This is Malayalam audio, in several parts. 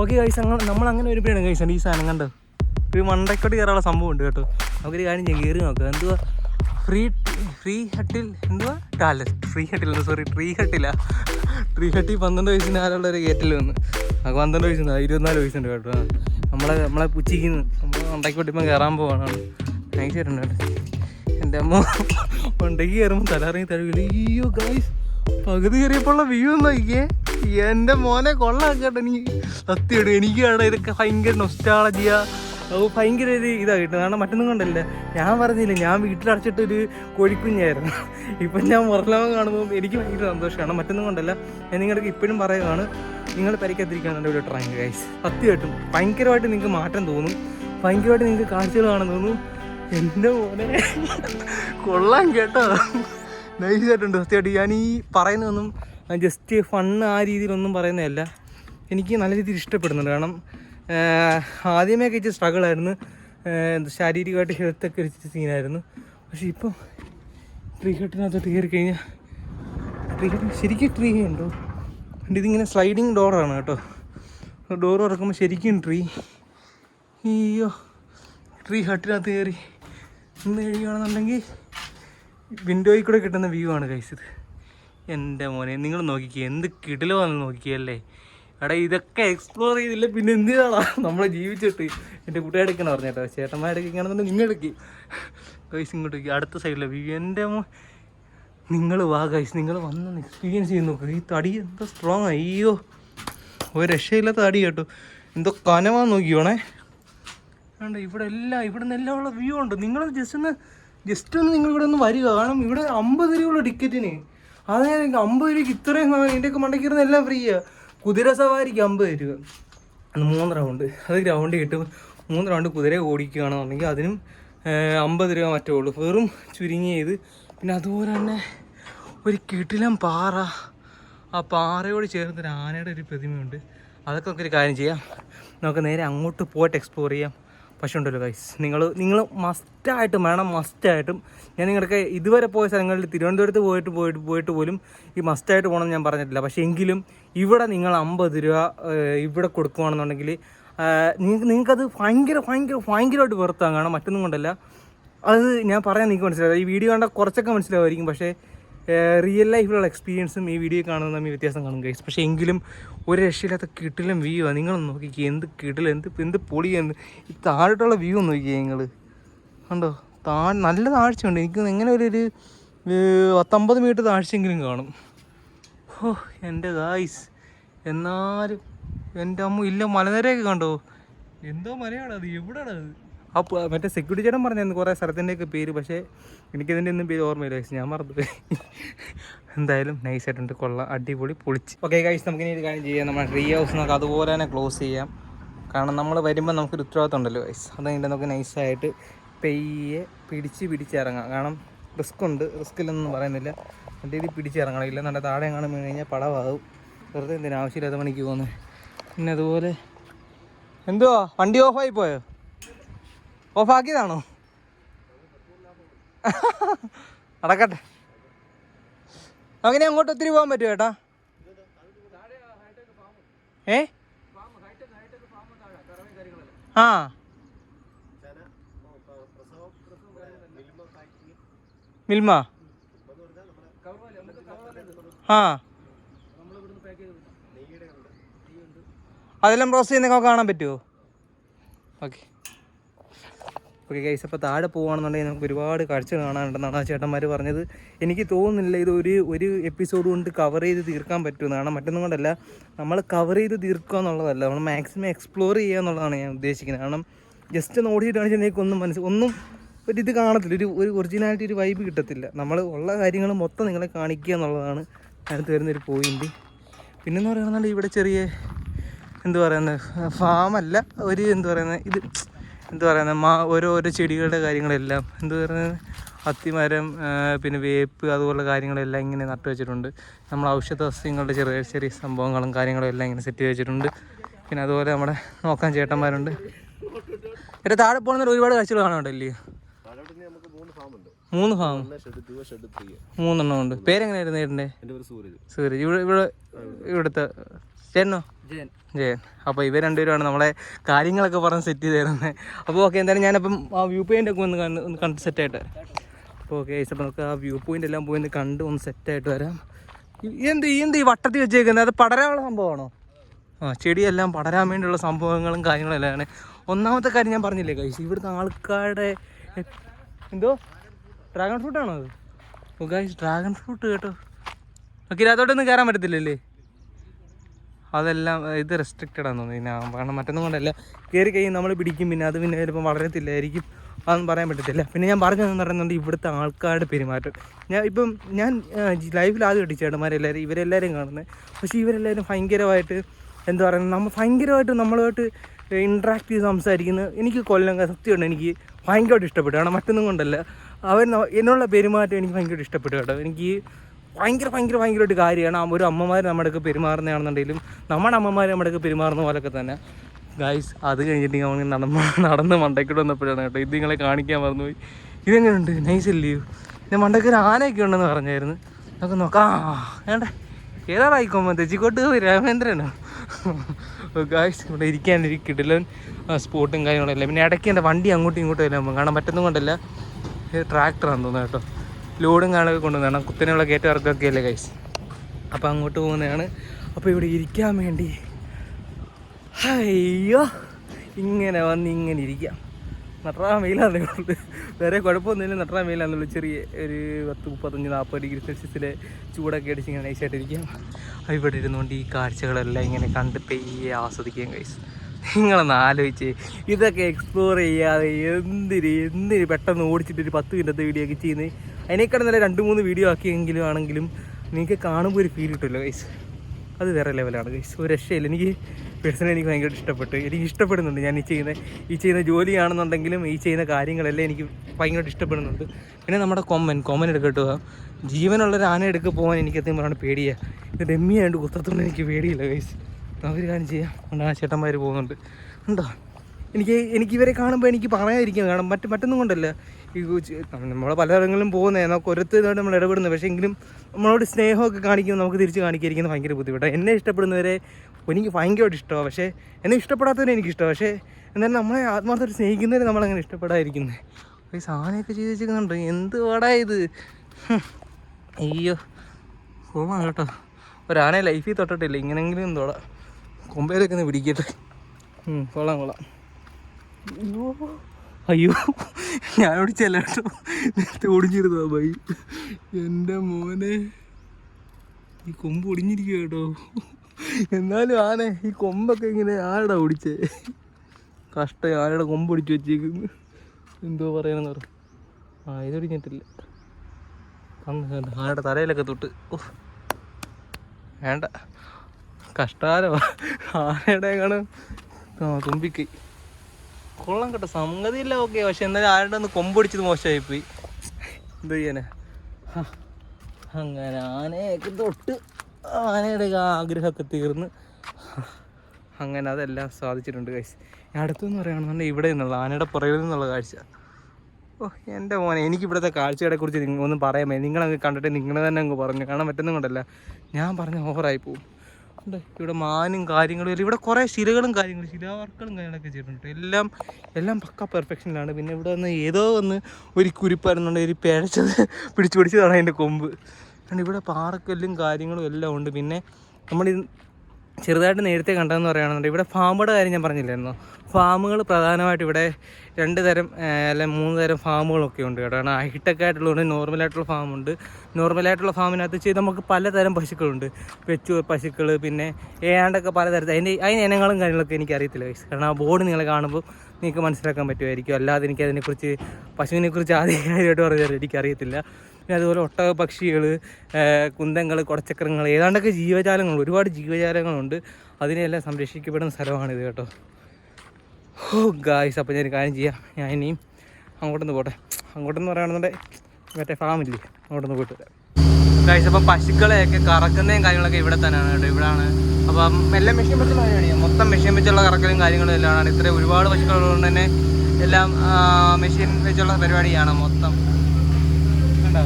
ഓക്കെ കൈസ് അങ്ങനെ നമ്മൾ അങ്ങനെ ഒരു വരുമ്പോഴാണ് കൈസ് ഈ സാധനം കണ്ടോ? ഒരു മണ്ടക്കോട്ട് കയറാനുള്ള സംഭവം ഉണ്ട് കേട്ടോ. നമുക്കൊരു കാര്യം ഞാൻ കയറി നോക്കാം. എന്തുവാ? ഫ്രീ ഫ്രീ ഹട്ടിൽ എന്തുവാ? ടാലസ് ഫ്രീ ഹട്ടിൽ സോറി ട്രീ ഹട്ടില്ല ട്രീ ഹട്ടിൽ പന്ത്രണ്ട് വയസ്സിന് ആളുള്ള ഒരു ഗേറ്റിൽ വന്ന്. നമുക്ക് പന്ത്രണ്ട് വയസ്സുണ്ട് ഇരുപത്തിനാല് വയസ്സുണ്ട് കേട്ടോ. നമ്മളെ നമ്മളെ പുച്ചിക്കുന്നു. നമ്മൾ മണ്ടക്കോട്ട് ഇപ്പം കയറാൻ പോവാണ്. നൈസ് ആയിട്ടുണ്ട് കേട്ടോ എന്റെ അമ്മ മണ്ടയ്ക്ക് കയറുമ്പോൾ തലറിങ്ങി തഴുകില്ല അയ്യോ ഗൈസ് പകുതി കയറിയപ്പോഴുള്ള വ്യൂ ഒന്നും നോക്കിയേ. എന്റെ മോനെ കൊള്ളാം കേട്ടോ. എനിക്ക് വേണ്ട ഇതൊക്കെ ഭയങ്കര നൊസ്റ്റാളജിയ ഭയങ്കര ഒരു ഇതാ കിട്ടുന്നത് കാരണം മറ്റൊന്നും കണ്ടല്ലേ. ഞാൻ പറഞ്ഞില്ല ഞാൻ വീട്ടിലടച്ചിട്ടൊരു കോഴിക്കുഞ്ഞായിരുന്നു. ഇപ്പം ഞാൻ മുറലോകം കാണുമ്പോൾ എനിക്ക് ഭയങ്കര സന്തോഷമാണ് മറ്റൊന്നും കൊണ്ടല്ല. ഞാൻ നിങ്ങൾക്ക് ഇപ്പോഴും പറയുകയാണ് നിങ്ങൾ പരിക്കത്തിരിക്കാനുണ്ട് ഒരു ട്രാങ്ക് ഗൈസ് സത്യമായിട്ടും. ഭയങ്കരമായിട്ട് നിങ്ങൾക്ക് മാറ്റം തോന്നും. ഭയങ്കരമായിട്ട് നിങ്ങൾക്ക് കാഴ്ചകൾ കാണാൻ തോന്നും. എന്റെ മോനെ. കൊള്ളാം കേട്ടോ. നൈസായിട്ടുണ്ട് സത്യമായിട്ട്. ഞാൻ ഈ പറയുന്നതൊന്നും ജസ്റ്റ് ഫണ്ണ് ആ രീതിയിലൊന്നും പറയുന്നതല്ല. എനിക്ക് നല്ല രീതിയിൽ ഇഷ്ടപ്പെടുന്നുണ്ട്. കാരണം ആഹ്, ആദ്യമേ ഇച്ചിരി എന്താ ശാരീരികമായിട്ട് ഹെൽത്തൊക്കെ ഒരു സീനായിരുന്നു. പക്ഷേ ഇപ്പം ട്രീ ഹട്ടിനകത്തോട്ട് കയറി കഴിഞ്ഞാൽ ട്രീ ഹട്ട് ശരിക്കും ട്രീ ഉണ്ടോ? and ഇതിങ്ങനെ സ്ലൈഡിങ് ഡോറാണ് കേട്ടോ. ഡോർ തുറക്കുമ്പോൾ ശരിക്കും ട്രീ അയ്യോ ട്രീ ഹട്ടിനകത്ത് കയറി നിന്ന് കഴിയുകയാണെന്നുണ്ടെങ്കിൽ വിൻഡോയിൽ കൂടെ കിട്ടുന്ന വ്യൂ ആണ് കഴിച്ചത് എന്റെ മോനെ നിങ്ങൾ നോക്കിക്കുക എന്ത് കിടിലോ വന്ന് നോക്കിയല്ലേ എടാ ഇതൊക്കെ എക്സ്പ്ലോർ ചെയ്തില്ല പിന്നെ എന്തിനാണോ നമ്മളെ ജീവിച്ചിട്ട് എന്റെ കൂട്ടുകാരൊക്കെയാണ് പറഞ്ഞേട്ടോ. ചേട്ടന്മാരൊക്കെ ഇങ്ങനെ നിങ്ങളെടുക്കി കൈസ് ഇങ്ങോട്ട് അടുത്ത സൈഡിലെ വ്യൂ എന്റെ നിങ്ങൾ വാ കൈസ് നിങ്ങൾ വന്ന് എക്സ്പീരിയൻസ് ചെയ്ത് നോക്കുക ഈ തടി എന്താ സ്ട്രോങ് അയ്യോ ഒരു രക്ഷയില്ലാത്ത തടി കേട്ടോ. എന്തോ കനവാന്ന് നോക്കിയോണേ വേണ്ട ഇവിടെ എല്ലാം ഇവിടെ നിന്ന് എല്ലാം ഉള്ള വ്യൂ ഉണ്ട്. നിങ്ങൾ ജസ്റ്റ് ഒന്ന് ജസ്റ്റ് ഒന്ന് നിങ്ങൾ ഇവിടെ ഒന്ന് വരിക. കാരണം ഇവിടെ അമ്പത് രൂപയുള്ള ടിക്കറ്റിന് അതായത് അമ്പത് രൂപയ്ക്ക് ഇത്രയും സാധനം ഇതിന്റെയൊക്കെ മണ്ടയ്ക്കിരുന്ന് എല്ലാം ഫ്രീയാ കുതിര സവാരിക്ക് അമ്പത് രൂപ. മൂന്ന് റൗണ്ട് അത് ഗ്രൗണ്ട് കിട്ടും. മൂന്ന് റൗണ്ട് കുതിര ഓടിക്കുകയാണെന്നുണ്ടെങ്കിൽ അതിനും അമ്പത് രൂപ മറ്റേ ഉള്ളൂ. വെറും ചുരുങ്ങിയത് പിന്നെ അതുപോലെ തന്നെ ഒരു കിടിലം പാറ. ആ പാറയോട് ചേർന്ന് ഒരു ആനയുടെ ഒരു പ്രതിമയുണ്ട്. അതൊക്കെ നമുക്കൊരു കാര്യം ചെയ്യാം. നമുക്ക് നേരെ അങ്ങോട്ട് പോയിട്ട് എക്സ്പ്ലോർ ചെയ്യാം. പക്ഷേ ഉണ്ടല്ലോ ഗൈസ് നിങ്ങൾ നിങ്ങൾ മസ്റ്റായിട്ടും വേണം മസ്റ്റായിട്ടും ഞാൻ നിങ്ങൾക്ക് ഇതുവരെ പോയ സ്ഥലങ്ങളിൽ തിരുവനന്തപുരത്ത് പോയിട്ട് പോയിട്ട് പോയിട്ട് പോലും ഈ മസ്റ്റായിട്ട് പോകണം എന്ന് ഞാൻ പറഞ്ഞിട്ടില്ല. പക്ഷേ എങ്കിലും ഇവിടെ നിങ്ങൾ അമ്പത് രൂപ ഇവിടെ കൊടുക്കുകയാണെന്നുണ്ടെങ്കിൽ നിങ്ങൾക്ക് നിങ്ങൾക്കത് ഭയങ്കര ഭയങ്കര ഭയങ്കരമായിട്ട് വെറുത്താൻ കാണാം മറ്റൊന്നും കൊണ്ടല്ല. അത് ഞാൻ പറയാൻ നിങ്ങൾക്ക് മനസ്സിലാവും. ഈ വീഡിയോ കണ്ടാൽ കുറച്ചൊക്കെ മനസ്സിലാവുമായിരിക്കും. പക്ഷേ റിയൽ ലൈഫിലുള്ള എക്സ്പീരിയൻസും ഈ വീഡിയോ കാണുന്നത് തമ്മിൽ വ്യത്യാസം കാണും ഗൈസ് പക്ഷേ എങ്കിലും ഒരു രക്ഷയില്ലാത്ത കിട്ടിലും വ്യൂ ആണ് നിങ്ങളൊന്ന് നോക്കിക്കേ എന്ത് കിട്ടില്ല എന്ത് എന്ത് പൊളി എന്ത് ഈ താഴോട്ടുള്ള വ്യൂ ഒന്ന് നോക്കിയാൽ നിങ്ങൾ കണ്ടോ? താ നല്ല താഴ്ചയുണ്ട്. എനിക്ക് എങ്ങനെ ഒരു ഒരു പത്തൊമ്പത് മീറ്റർ താഴ്ചയെങ്കിലും കാണും. ഓ എന്റെ ഗായ്സ് എന്നാലും എന്റെ അമ്മ ഇല്ല മലനിരയൊക്കെ കണ്ടോ? എന്തോ മലയാണത് അത്. അപ്പോൾ മറ്റേ സെക്യൂരിറ്റി ചേട്ടൻ പറഞ്ഞായിരുന്നു കുറേ സ്ഥലത്തിന്റെയൊക്കെ പേര് പക്ഷേ എനിക്കിതിന്റെ ഒന്നും പേര് ഓർമ്മയില്ല. പക്ഷേ ഞാൻ മറന്നുപോയി എന്തായാലും നൈസായിട്ടുണ്ട് കൊള്ള. അടിപൊളി പൊളിച്ച്. ഓക്കെ കഴിച്ച് നമുക്ക് ഇനി ഒരു കാര്യം ചെയ്യാം. നമ്മുടെ ട്രീ ഹൗസ് നമുക്ക് അതുപോലെ തന്നെ ക്ലോസ് ചെയ്യാം. കാരണം നമ്മൾ വരുമ്പോൾ നമുക്കൊരു ഉത്തരവാദിത്തം ഉണ്ടല്ലോ ഗൈസ് അതുകൊണ്ട് നമുക്ക് നൈസായിട്ട് പെയ്യെ പിടിച്ച് പിടിച്ചിറങ്ങാം കാരണം റിസ്ക് ഉണ്ട്. റിസ്ക് ഇല്ലെന്നൊന്നും പറയുന്നില്ല. നല്ല രീതിയിൽ പിടിച്ചിറങ്ങണം ഇല്ല നല്ല താഴെ കാണാൻ വീണ് കഴിഞ്ഞാൽ പടവാകും. വെറുതെ എന്തിനാവശ്യമില്ലാത്ത പണിക്ക് പോകുന്നത് പിന്നെ അതുപോലെ എന്തുവാ? വണ്ടി ഓഫായി പോയോ? ഓഫാക്കിയതാണോ? നടക്കട്ടെ. അങ്ങനെ അങ്ങോട്ട് ഒത്തിരി പോകാൻ പറ്റുമോ ചേട്ടാ ഏ? ആ. മിൽമ. ആ. അതെല്ലാം പ്രോസസ് ചെയ്യുന്നൊക്കെ കാണാൻ പറ്റുമോ? ഓക്കെ ഓക്കെ ഗൈസ് അപ്പോൾ താഴെ പോകുകയാണെന്നുണ്ടെങ്കിൽ നമുക്ക് ഒരുപാട് കാഴ്ചകൾ കാണാനുണ്ടെന്നാണ് ആ ചേട്ടന്മാർ പറഞ്ഞത്. എനിക്ക് തോന്നുന്നില്ല ഇത് ഒരു ഒരു എപ്പിസോഡ് കൊണ്ട് കവർ ചെയ്ത് തീർക്കാൻ പറ്റുമെന്നാണ്. മറ്റൊന്നും കൊണ്ടല്ല നമ്മൾ കവർ ചെയ്ത് തീർക്കുക എന്നുള്ളതല്ല. നമ്മൾ മാക്സിമം എക്സ്പ്ലോർ ചെയ്യുക എന്നുള്ളതാണ് ഞാൻ ഉദ്ദേശിക്കുന്നത്. കാരണം ജസ്റ്റ് ഒന്ന് ഓടിയിട്ടാണ് എനിക്ക് ഒന്നും മനസ്സിൽ ഒന്നും ഒരു ഇത് കാണത്തില്ല. ഒരു ഒരു ഒറിജിനാലിറ്റി ഒരു വൈബ് കിട്ടത്തില്ല. നമ്മൾ ഉള്ള കാര്യങ്ങൾ മൊത്തം നിങ്ങളെ കാണിക്കുക എന്നുള്ളതാണ് അതിനകത്ത് വരുന്നൊരു പോയിന്റ് പിന്നെന്ന് പറയുന്നത് ഇവിടെ ചെറിയ എന്ത് പറയുന്നത് ഫാമല്ല ഒരു എന്ത് പറയുന്നത് ഇത് എന്ത് പറയുന്നത്? മാ ഓരോരോ ചെടികളുടെ കാര്യങ്ങളെല്ലാം എന്ത് പറയുന്നത്? അത്തിമരം പിന്നെ വേപ്പ് അതുപോലുള്ള കാര്യങ്ങളെല്ലാം ഇങ്ങനെ നട്ടു വെച്ചിട്ടുണ്ട്. നമ്മൾ ഔഷധ സസ്യങ്ങളുടെ ചെറിയ ചെറിയ സംഭവങ്ങളും കാര്യങ്ങളും എല്ലാം ഇങ്ങനെ സെറ്റ് ചെയ്ത് വെച്ചിട്ടുണ്ട്. പിന്നെ അതുപോലെ നമ്മുടെ നോക്കാൻ ചേട്ടന്മാരുണ്ട്. എന്റെ താഴെ പോകുന്ന ഒരുപാട് കാഴ്ചകൾ കാണാനുണ്ടല്ലേ? മൂന്ന് ഫാം മൂന്നെണ്ണം ഉണ്ട്. പേരെങ്ങനെയായിരുന്നു ചേട്ടന്റെ? സൂരജ്. ഇവിടെ ഇവിടെ ഇവിടുത്തെ ചേട്ടനോ? ജയൻ അപ്പോൾ ഇവർ രണ്ടുപേരുമാണ് നമ്മളെ കാര്യങ്ങളൊക്കെ പറഞ്ഞ് സെറ്റ് ചെയ്ത് തരുന്നത് അപ്പോൾ ഓക്കെ എന്തായാലും ഞാനപ്പം ആ വ്യൂ പോയിന്റ് ഒക്കെ ഒന്ന് കണ്ട് ഒന്ന് കണ്ട് സെറ്റായിട്ട് അപ്പോൾ ഓക്കെ അപ്പോൾ നമുക്ക് ആ വ്യൂ പോയിന്റ് എല്ലാം പോയി ഒന്ന് കണ്ട് ഒന്ന് സെറ്റായിട്ട് വരാം. എന്ത് എന്ത് ഈ വട്ടത്തിൽ വെച്ചേക്കുന്നത്? അത് പടരാനുള്ള സംഭവമാണോ? ആ ചെടിയെല്ലാം പടരാൻ വേണ്ടിയുള്ള സംഭവങ്ങളും കാര്യങ്ങളും എല്ലാമാണ് ഒന്നാമത്തെ കാര്യം ഞാൻ പറഞ്ഞില്ലേ കൈസ് ഇവിടുത്തെ ആൾക്കാരുടെ എന്തോ? ഡ്രാഗൺ ഫ്രൂട്ടാണോ അത്? ഓ ഗൈസ് ഡ്രാഗൺ ഫ്രൂട്ട് കേട്ടോ. ഓക്കെ അതോട്ടൊന്നും കയറാൻ പറ്റത്തില്ലല്ലേ? അതെല്ലാം ഇത് റെസ്ട്രിക്റ്റഡ് ആണെന്ന് തോന്നുന്നു. ഇതിനാ കാരണം മറ്റൊന്നും കൊണ്ടല്ല. കയറി കഴിഞ്ഞ് നമ്മൾ പിടിക്കും പിന്നെ അത് പിന്നെ ചിലപ്പോൾ വളരത്തില്ലായിരിക്കും അതൊന്നും പറയാൻ പറ്റത്തില്ല. പിന്നെ ഞാൻ പറഞ്ഞതെന്ന് പറയുന്നത് ഇവിടുത്തെ ആൾക്കാരുടെ പെരുമാറ്റം. ഞാൻ ഇപ്പം ഞാൻ ലൈഫിൽ ആദ്യം കിട്ടി ചേട്ടന്മാരെല്ലാവരും ഇവരെല്ലാവരും കാണുന്നത്. പക്ഷേ ഇവരെല്ലാവരും ഭയങ്കരമായിട്ട് എന്താ പറയുക നമ്മൾ ഭയങ്കരമായിട്ട് നമ്മളുമായിട്ട് ഇൻട്രാക്ട് ചെയ്ത് സംസാരിക്കുന്നത് എനിക്ക് കൊല്ലം സത്യമുണ്ട് എനിക്ക് ഭയങ്കരമായിട്ട് ഇഷ്ടപ്പെട്ടു. കാരണം മറ്റൊന്നും കൊണ്ടല്ല. അവർ എന്നുള്ള പെരുമാറ്റം എനിക്ക് ഭയങ്കരമായിട്ട് ഇഷ്ടപ്പെട്ടു കേട്ടോ. എനിക്ക് ഭയങ്കര ഭയങ്കര ഭയങ്കരമായിട്ട് കാര്യമാണ്. ഒരു അമ്മമാർ നമ്മുടെ ഒക്കെ പെരുമാറുന്നതാണെന്നുണ്ടെങ്കിലും നമ്മുടെ അമ്മമാർ നമ്മുടെ ഒക്കെ പെരുമാറുന്ന പോലൊക്കെ തന്നെ. ഗായ്സ് അത് കഴിഞ്ഞിട്ട് നമ്മൾ നടന്ന് നടന്ന് മണ്ടയ്ക്കൂടെ വന്നപ്പോഴാണ് കേട്ടോ. ഇത് നിങ്ങളെ കാണിക്കാൻ മറന്നുപോയി. ഇതെങ്ങനെയുണ്ട് നൈസ് അല്ലയോ പിന്നെ മണ്ടയ്ക്ക് ഒരു ആനയൊക്കെ ഉണ്ടെന്ന് പറഞ്ഞായിരുന്നു. നമുക്ക് നോക്കാം. വേണ്ടേ? ഏതാടായിക്കോമ്പോ തെച്ചിക്കോട്ട് രാമേന്ദ്രനോ? ഗായ്സ് ഇവിടെ ഇരിക്കാൻ കിട്ടില്ല സ്പോട്ടും കാര്യങ്ങളെല്ലാം പിന്നെ ഇടയ്ക്ക് എന്റെ വണ്ടി അങ്ങോട്ടും ഇങ്ങോട്ടും എല്ലാം കാണാൻ പറ്റുന്നതുകൊണ്ടല്ല ട്രാക്ടറാണെന്ന് തോന്നുന്നു കേട്ടോ. ലോഡും കാണൊക്കെ കൊണ്ടുവന്നതാണ് കുത്തനെയുള്ള കയറ്റ ഇറക്കൊക്കെ അല്ലേ കൈസ് അപ്പോൾ അങ്ങോട്ട് പോകുന്നതാണ്. അപ്പോൾ ഇവിടെ ഇരിക്കാൻ വേണ്ടി. അയ്യോ ഇങ്ങനെ വന്ന് ഇങ്ങനെ ഇരിക്കാം. നട്ടറാൻ വെയിലാന്നേ ഉള്ളൂ വേറെ കുഴപ്പമൊന്നുമില്ല നട്ടറാൻ വെയിലാന്നുള്ളൂ ചെറിയ ഒരു പത്ത് മുപ്പത്തഞ്ച് നാൽപ്പത് ഡിഗ്രി സെൽഷ്യസിലെ ചൂടൊക്കെ അടിച്ച് ഇങ്ങനെ നൈസായിട്ടിരിക്കാം ഇവിടെ ഇരുന്നുകൊണ്ട് ഈ കാഴ്ചകളെല്ലാം ഇങ്ങനെ കണ്ട് പെയ്യെ ആസ്വദിക്കാം കൈസ് നിങ്ങളൊന്ന് ആലോചിച്ച്. ഇതൊക്കെ എക്സ്പ്ലോർ ചെയ്യാതെ എന്തിന് എന്തിന് പെട്ടെന്ന് ഓടിച്ചിട്ട് ഒരു പത്ത് മിനിറ്റത്തെ വീഡിയോ ഒക്കെ ചെയ്യുന്നത് അതിനേക്കാളും നല്ല രണ്ട് മൂന്ന് വീഡിയോ ആക്കിയെങ്കിലും ആണെങ്കിലും നിങ്ങൾക്ക് കാണുമ്പോൾ ഒരു ഫീൽ കിട്ടുമല്ലോ ഗൈസ് അത് വേറെ ലെവലാണ് ഗൈസ് ഒരു രക്ഷയില്ല. എനിക്ക് പേഴ്സണലി എനിക്ക് ഭയങ്കര ഇഷ്ടപ്പെട്ടു. എനിക്ക് ഇഷ്ടപ്പെടുന്നുണ്ട് ഞാൻ ഈ ചെയ്യുന്ന ഈ ചെയ്യുന്ന ജോലിയാണെന്നുണ്ടെങ്കിലും ഈ ചെയ്യുന്ന കാര്യങ്ങളെല്ലാം എനിക്ക് ഭയങ്കരമായിട്ട് ഇഷ്ടപ്പെടുന്നുണ്ട്. പിന്നെ നമ്മുടെ കൊമ്മൻ കൊമ്മൻ എടുക്കട്ടോ ജീവനുള്ള ഒരു ആന എടുക്ക പോകാൻ എനിക്ക് അത്യം പറഞ്ഞാൽ പേടിയാണ് ഇത് ഡെമ്മിയായിട്ട് കുത്തത്തോണ്ട് എനിക്ക് പേടിയില്ല ഗൈസ് നമുക്കൊരു കാര്യം ചെയ്യാം. ഉണ്ട്? ആ ചേട്ടന്മാർ പോകുന്നുണ്ട്. ഉണ്ടോ? എനിക്ക് എനിക്ക് ഇവരെ കാണുമ്പോൾ എനിക്ക് പറയാതിരിക്കാൻ കാരണം മറ്റ് മറ്റൊന്നും കൊണ്ടല്ല. ഈ നമ്മളെ പല സ്ഥലങ്ങളിലും പോകുന്നത് നമുക്ക് ഒരത്തുമായിട്ട് നമ്മൾ ഇടപെടുന്നത് പക്ഷേ എങ്കിലും നമ്മളോട് സ്നേഹമൊക്കെ കാണിക്കുമ്പോൾ നമുക്ക് തിരിച്ച് കാണിക്കാതിരിക്കുന്നത് ഭയങ്കര ബുദ്ധിമുട്ടാണ് എന്നെ ഇഷ്ടപ്പെടുന്നവരെ എനിക്ക് ഭയങ്കരമായിട്ട് ഇഷ്ടമാണ് പക്ഷേ എന്നെ ഇഷ്ടപ്പെടാത്തവരെ എനിക്ക് ഇഷ്ടമാണ് പക്ഷേ എന്നാലും നമ്മളെ ആത്മാർത്ഥമായിട്ട് സ്നേഹിക്കുന്നവരെ നമ്മളങ്ങനെ ഇഷ്ടപ്പെടാതിരിക്കുന്നത് ഈ സാധനമൊക്കെ ചെയ്ത് വെച്ചിരിക്കുന്നുണ്ട്. എന്ത് പാടാ ഇത്? അയ്യോ പോവാ കേട്ടോ. ഒരാനെ ലൈഫിൽ തൊട്ടിട്ടില്ല. ഇങ്ങനെങ്കിലും തൊടാം കൊമ്പയിലൊക്കെ ഒന്ന് പിടിക്കട്ടെ. കൊള്ളാം കൊള്ളാം. അയ്യോ. അയ്യോ ഞാനോട് ചെല്ലട്ടോ നേരത്തെ ഒടിഞ്ഞിരുന്നോ ബൈ? എന്റെ മോനെ. ഈ കൊമ്പ് ഒടിഞ്ഞിരിക്കുക കേട്ടോ. എന്നാലും ആനെ ഈ കൊമ്പൊക്കെ ഇങ്ങനെ ആരുടെ ഓടിച്ചേ കഷ്ടം ആരുടെ കൊമ്പ് ഒടിച്ചു വെച്ചേക്കുന്നു. എന്തോ പറയണമെന്ന് പറഞ്ഞു ആ ഇതൊടിഞ്ഞിട്ടില്ല കണ്ട് ആരുടെ തലയിലൊക്കെ തൊട്ട്. ഓ വേണ്ട. കഷ്ടാരോ ആനയുടെ കാണും ആ തുമ്പിക്കൈ. കൊള്ളാം കേട്ടോ. സംഗതിയില്ല ഓക്കെ പക്ഷെ എന്നാലും ആരുടെ ഒന്ന് കൊമ്പൊടിച്ചത് മോശമായിപ്പോയി. എന്ത് ചെയ്യാനാ? അങ്ങനെ ആനയൊക്കെ തൊട്ട് ആനയുടെ ആഗ്രഹമൊക്കെ തീർന്ന്. അങ്ങനെ അതെല്ലാം സാധിച്ചിട്ടുണ്ട് കാഴ്ച അടുത്തെന്ന് പറയുകയാണെന്നുണ്ടെങ്കിൽ ഇവിടെ നിന്നുള്ള ആനയുടെ പുറകിൽ നിന്നുള്ള കാഴ്ച. ഓ എന്റെ മോനെ എനിക്ക് ഇവിടുത്തെ കാഴ്ചകളെ കുറിച്ച് ഒന്നും പറയാൻ നിങ്ങളങ്ങ് കണ്ടിട്ട് നിങ്ങൾ തന്നെ അങ്ങ് പറഞ്ഞു. കാരണം പറ്റുന്ന കൊണ്ടല്ല ഞാൻ പറഞ്ഞ ഓവറായി പോകും ഇവിടെ മാനും കാര്യങ്ങളും ഇവിടെ കുറേ ശിലകളും കാര്യങ്ങളും ശിലാവർക്കുകളും കാര്യങ്ങളൊക്കെ ചെയ്തിട്ടുണ്ട്. എല്ലാം എല്ലാം പക്ക പെർഫെക്ഷനിലാണ് പിന്നെ ഇവിടെ വന്ന് ഏതോ ഒന്ന് ഒരു കുരിപ്പായിരുന്നുണ്ട് ഒരു പിഴച്ചത് പിടിച്ചു പിടിച്ചതാണ് അതിന്റെ കൊമ്പ്. കാരണം ഇവിടെ പാറക്കല്ലും കാര്യങ്ങളും എല്ലാം ഉണ്ട്. പിന്നെ നമ്മൾ ചെറുതായിട്ട് നേരത്തെ കണ്ടതെന്ന് പറയുകയാണെന്നുണ്ടെങ്കിൽ ഇവിടെ ഫാമുകളുടെ കാര്യം ഞാൻ പറഞ്ഞില്ലായിരുന്നോ? ഫാമുകൾ പ്രധാനമായിട്ട് ഇവിടെ രണ്ട് തരം അല്ലെങ്കിൽ മൂന്ന് തരം ഫാമുകളൊക്കെ ഉണ്ട് കേട്ടോ. കാരണം ഹൈടെക് ആയിട്ടുള്ളതുകൊണ്ട് നോർമലായിട്ടുള്ള ഫാമുണ്ട്. നോർമലായിട്ടുള്ള ഫാമിനകത്ത് ചെയ്ത് നമുക്ക് പലതരം പശുക്കളുണ്ട്. വെച്ചു പശുക്കൾ പിന്നെ ഏതാണ്ടൊക്കെ പലതരത്തിൽ. അതിന്റെ അതിന് ഇനങ്ങളും കാര്യങ്ങളൊക്കെ എനിക്ക് അറിയത്തില്ല guys. കാരണം ആ ബോർഡ് നിങ്ങൾ കാണുമ്പോൾ നിങ്ങൾക്ക് മനസ്സിലാക്കാൻ പറ്റുമായിരിക്കും. അല്ലാതെ എനിക്ക് അതിനെക്കുറിച്ച് പശുവിനെ കുറിച്ച് ആദ്യമായിട്ട് പറഞ്ഞാൽ എനിക്കറിയത്തില്ല. പിന്നെ അതുപോലെ ഒട്ടക പക്ഷികൾ കുന്തങ്ങൾ കുടച്ചക്രങ്ങൾ ഏതാണ്ടൊക്കെ ജീവജാലങ്ങൾ ഒരുപാട് ജീവജാലങ്ങളുണ്ട്. അതിനെല്ലാം സംരക്ഷിക്കപ്പെടുന്ന സ്ഥലമാണിത് കേട്ടോ. ഓ ഗായ്സ് അപ്പോൾ ഞാൻ കാര്യം ചെയ്യാം. ഞാൻ ഇനിയും അങ്ങോട്ടൊന്ന് പോട്ടെ. അങ്ങോട്ടെന്ന് പറയുകയാണെന്നുണ്ടെങ്കിൽ മറ്റേ ഫാമില്ലേ അങ്ങോട്ടൊന്ന് പോയിട്ട് ഗായ്സ് അപ്പം പശുക്കളെയൊക്കെ കറക്കുന്നതും കാര്യങ്ങളൊക്കെ ഇവിടെ തന്നെയാണ് കേട്ടോ ഇവിടെയാണ് അപ്പം എല്ലാം മെഷീൻ വെച്ചുള്ള കാര്യമാണ്. മൊത്തം മെഷീൻ വെച്ചുള്ള കറക്കലും കാര്യങ്ങളും എല്ലാം ആണ്. ഇത്ര ഒരുപാട് പശുക്കളുള്ളതുകൊണ്ട് തന്നെ എല്ലാം മെഷീൻ വെച്ചുള്ള പരിപാടിയാണ് മൊത്തം. കണ്ടോ?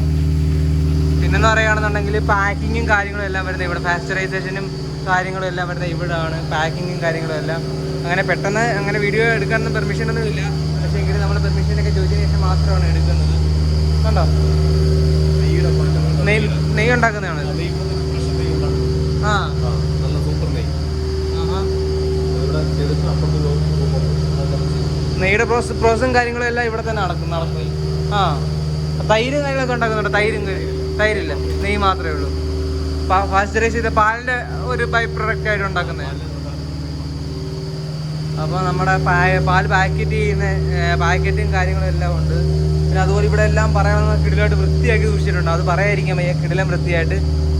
പിന്നെന്ന് പറയുകയാണെന്നുണ്ടെങ്കിൽ പാക്കിങ്ങും കാര്യങ്ങളും എല്ലാം വരുന്നത് ഇവിടെ. പാസ്ചറൈസേഷനും കാര്യങ്ങളും എല്ലാം വരുന്നത് ഇവിടെയാണ് പാക്കിങ്ങും കാര്യങ്ങളും എല്ലാം അങ്ങനെ പെട്ടെന്ന് അങ്ങനെ വീഡിയോ എടുക്കാനൊന്നും പെർമിഷൻ ഒന്നും ഇല്ല. പക്ഷേ എങ്കിലും നമ്മൾ പെർമിഷനൊക്കെ ചോദിച്ചതിന് ശേഷം മാത്രമാണ് എടുക്കുന്നത്. കണ്ടോ? നെയ് നെയ്യ് ഉണ്ടാക്കുന്നതാണ് ആ. നല്ല സൂപ്പർ നെയ്യ് നെയ്യുടെ പ്രോസസ് പ്രോസസ്സും കാര്യങ്ങളും എല്ലാം ഇവിടെ തന്നെ നടക്കും നടക്കും. ആ. തൈര് കാര്യങ്ങളൊക്കെ ഉണ്ടാക്കുന്നുണ്ട് തൈരും തൈരില്ല. നെയ്യ് മാത്രമേ ഉള്ളൂ. പാസ്ചറൈസ് ചെയ്ത പാലിന്റെ ഒരു ബൈ പ്രൊഡക്റ്റ് ആയിട്ട് ഉണ്ടാക്കുന്നത്. അപ്പോൾ നമ്മുടെ പാൽ പാക്കറ്റ് ചെയ്യുന്ന പാക്കറ്റും കാര്യങ്ങളും എല്ലാം ഉണ്ട്. പിന്നെ അതുപോലെ ഇവിടെ എല്ലാം പറയണമെന്ന് കിടിലായിട്ട് വൃത്തിയാക്കി സൂക്ഷിച്ചിട്ടുണ്ട്. അത് പറയാതിരിക്കാൻ വയ്യ. കിടിലം വൃത്തിയായിട്ട്.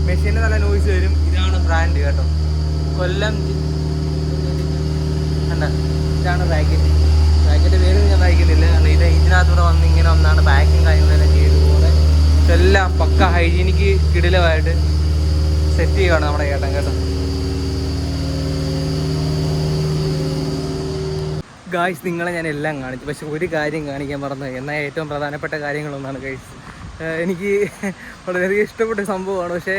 മെഷീനിൽ നല്ല നോയിസ് വരും. ഇതാണ് ബ്രാൻഡ് കേട്ടോ. കൊല്ലം അല്ല ഇതാണ് പാക്കറ്റ് പാക്കറ്റ് പേര് ഞാൻ വായിക്കുന്നില്ല. കാരണം ഇത് ഇതിനകത്തൂടെ വന്ന് ഇങ്ങനെ ഒന്നാണ് പാക്കിങ് കാര്യങ്ങളെല്ലാം ചെയ്ത് പോലെ എല്ലാം പക്ക ഹൈജീനിക്ക് കിടിലമായിട്ട് സെറ്റ് ചെയ്യുകയാണ് നമ്മുടെ കേട്ടോ കേട്ടോ. ഗായ്സ് നിങ്ങളെ ഞാൻ എല്ലാം കാണിച്ചു. പക്ഷെ ഒരു കാര്യം കാണിക്കാൻ മറന്നു എന്നാൽ ഏറ്റവും പ്രധാനപ്പെട്ട കാര്യങ്ങളൊന്നാണ് ഗൈസ് എനിക്ക് വളരെയധികം ഇഷ്ടപ്പെട്ട സംഭവമാണ്. പക്ഷേ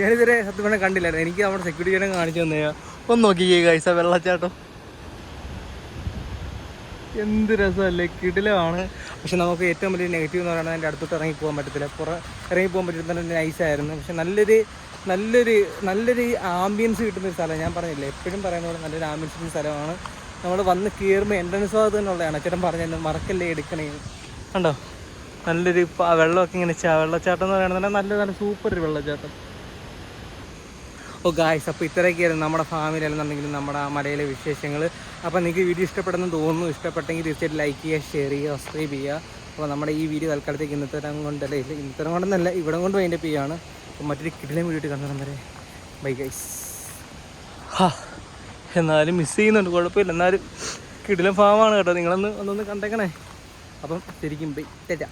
ഞാനിതുവരെ സത്യം പറഞ്ഞാൽ കണ്ടില്ലായിരുന്നു. എനിക്ക് നമ്മുടെ സെക്യൂരിറ്റിനെ കാണിച്ചു തന്നെയാ ഒന്ന് നോക്കിക്കേ ഗൈസ് ആ വെള്ളച്ചാട്ടം. എന്ത് രസമല്ലേ? കിടിലമാണ്. പക്ഷെ നമുക്ക് ഏറ്റവും വലിയ നെഗറ്റീവ് എന്ന് പറയുന്നത് എന്റെ അടുത്തോട്ട് ഇറങ്ങി പോകാൻ പറ്റത്തില്ല. പുറം ഇറങ്ങി പോകാൻ പറ്റുന്ന നൈസായിരുന്നു പക്ഷെ നല്ലൊരു നല്ലൊരു നല്ലൊരു ആംബിയൻസ് കിട്ടുന്ന ഒരു സ്ഥലം ഞാൻ പറഞ്ഞില്ലേ എപ്പോഴും പറയുന്ന പോലെ നല്ലൊരു ആംബിയൻസ് കിട്ടുന്ന സ്ഥലമാണ് നമ്മൾ വന്ന് കയറുമ്പോൾ എൻട്രൻസ് ഭാഗത്ത് തന്നെയുള്ളതാണ് ചേട്ടൻ പറഞ്ഞു മറക്കല്ലേ എടുക്കണേ. കണ്ടോ? നല്ലൊരു വെള്ളമൊക്കെ ഇങ്ങനെ വെള്ളച്ചാട്ടം എന്ന് പറയുന്നത് നല്ല നല്ല സൂപ്പർ ഒരു വെള്ളച്ചാട്ടം. ഓ ഗായ്സ് അപ്പോൾ ഇത്രയൊക്കെയായിരുന്നു നമ്മുടെ ഫാമിലി അല്ലെന്നുണ്ടെങ്കിലും നമ്മുടെ ആ മലയിലെ വിശേഷങ്ങൾ. അപ്പോൾ നിങ്ങൾക്ക് വീഡിയോ ഇഷ്ടപ്പെടുന്നു തോന്നുന്നു. ഇഷ്ടപ്പെട്ടെങ്കിൽ തീർച്ചയായിട്ടും ലൈക്ക് ചെയ്യുക ഷെയർ ചെയ്യുക സബ്സ്ക്രൈബ് ചെയ്യുക. അപ്പോൾ നമ്മുടെ ഈ വീഡിയോ തൽക്കാലത്തേക്ക് ഇന്നത്തെ തരം കൊണ്ടല്ലേ ഇല്ല ഇന്നത്തെ തരം കൊണ്ടൊന്നല്ല ഇവിടെ കൊണ്ട് അതിന്റെ പിയാണ് അപ്പോൾ മറ്റൊരു കിടിലം വീഡിയോ കണ്ടു വരെ ബൈ ഗൈസ് ഹാ. എന്നാലും മിസ് ചെയ്യുന്നുണ്ട്. കുഴപ്പമില്ല. എന്നാലും കിടിലം ഫാമാണ് കേട്ടോ. നിങ്ങളൊന്ന് ഒന്നൊന്ന് കണ്ടേക്കണേ. അപ്പം ശരിക്കും ബൈ തെറ്റാ